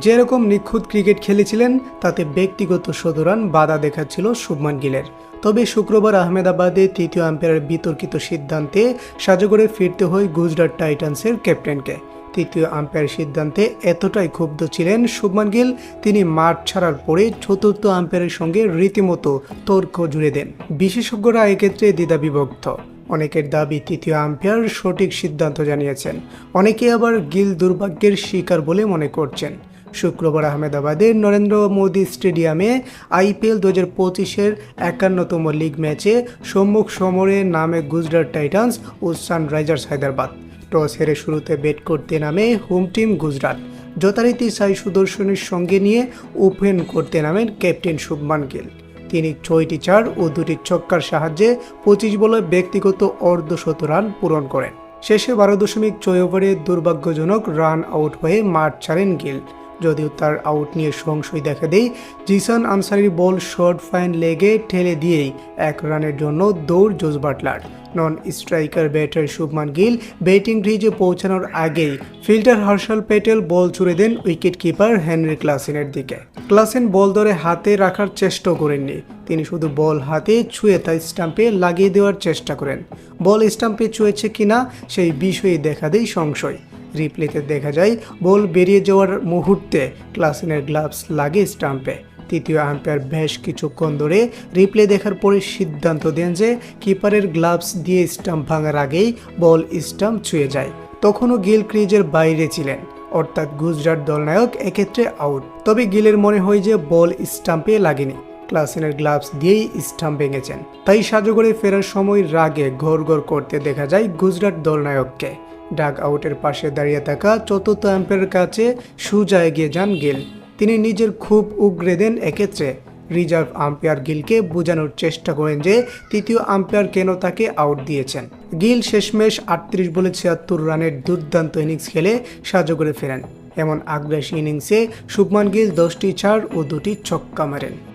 যেরকম নিখুঁত ক্রিকেট খেলেছিলেন, তাতে ব্যক্তিগত শতরান বাধা দেখাচ্ছিল শুভমান গিলের। তবে শুক্রবার আহমেদাবাদে তৃতীয় আম্পায়ারের বিতর্কিত সিদ্ধান্তে সাজগরে ফিরতে হয় গুজরাট টাইটান্সের ক্যাপ্টেনকে। তৃতীয় আম্পায়ার সিদ্ধান্তে এতটাই ক্ষুব্ধ ছিলেন শুভমান গিল, তিনি মাঠ ছাড়ার পরে চতুর্থ আম্পায়ারের সঙ্গে রীতিমতো তর্ক জুড়ে দেন। বিশেষজ্ঞরা এক্ষেত্রে দ্বিধা বিভক্ত অনেকের দাবি, তৃতীয় আম্পায়ার সঠিক সিদ্ধান্ত জানিয়েছেন। অনেকে আবার গিল দুর্ভাগ্যের শিকার বলে মনে করছেন। শুক্রবার আহমেদাবাদের নরেন্দ্র মোদী স্টেডিয়ামে আইপিএল দু হাজার পঁচিশের একান্নতম লিগ ম্যাচে সম্মুখ সমরে নামে গুজরাট টাইটান্স ও সানরাইজার্স হায়দ্রাবাদ। টস হেরে শুরুতে ব্যাট করতে নামে হোম টিম গুজরাট। যথারীতি সাই সুদর্শনের সঙ্গে নিয়ে ওপেন করতে নামেন ক্যাপ্টেন শুভমান গিল। তিনি ছয়টি চার ও দুটি ছক্কার সাহায্যে পঁচিশ বলে ব্যক্তিগত অর্ধশত রান পূরণ করেন। শেষে বারো দশমিক ছয় ওভারে দুর্ভাগ্যজনক রান আউট হয়ে মাঠ ছাড়েন গিল। যদিও তার আউট নিয়ে সংশয় দেখা দেয় জিসান আনসারির বল শর্ট ফাইন লেগে ঠেলে দিয়েই এক রানের জন্য দৌড় Jos Buttler. Non striker batter Shubman Gill batting ক্রিজে পৌঁছানোর আগেই ফিল্টার হর্ষাল প্যাটেল বল ছুড়ে দেন উইকেট কিপার হেনরি ক্লাসিনের দিকে। ক্লাসিন বল ধরে হাতে রাখার চেষ্টা করেননি। তিনি শুধু বল হাতে ছুঁয়ে তা স্টাম্পে লাগিয়ে দেওয়ার চেষ্টা করেন। বল স্টাম্পে ছুঁয়েছে কিনা সেই বিষয়ে দেখা দেয় সংশয়। রিপ্লেতে দেখা যায়, বল বেরিয়ে যাওয়ার মুহূর্তে ক্লাসিনের গ্লাভস লাগে স্টাম্পে। তৃতীয় আম্পায়ার বেশ কিছুক্ষণ ধরে রিপ্লে দেখার পরে সিদ্ধান্ত দেন যে কিপারের গ্লাভস দিয়ে স্টাম্প ভাঙার আগেই বল স্টাম্প ছুঁয়ে যায়। তখনও গিল ক্রিজের বাইরে ছিলেন। অর্থাৎ গুজরাট দলনায়ক এক্ষেত্রে আউট তবে গিলের মনে হয় যে বল স্টাম্পে লাগেনি। ক্লাসিনের গ্লাভস দিয়েই স্টাম্প ভেঙেছেন। তাই সাজগরে ফেরার সময় রাগে ঘর ঘর করতে দেখা যায় গুজরাট দলনায়ককে। ডাগ আউটের পাশে দাঁড়িয়ে থাকা চতুর্থ আম্পায়ারের কাছে সুজা এগিয়ে যান গিল। তিনি নিজের খুব উগরে দেন এক্ষেত্রে। রিজার্ভ আম্পায়ার গিলকে বোঝানোর চেষ্টা করেন যে তৃতীয় আম্পায়ার কেন তাকে আউট দিয়েছেন। গিল শেষমেশ আটত্রিশ বলে ছিয়াত্তর রানের দুর্দান্ত ইনিংস খেলে সাজগরে ফেরেন। এমন আগ্রাসী ইনিংসে শুভমান গিল দশটি চার ও দুটি ছক্কা মারেন।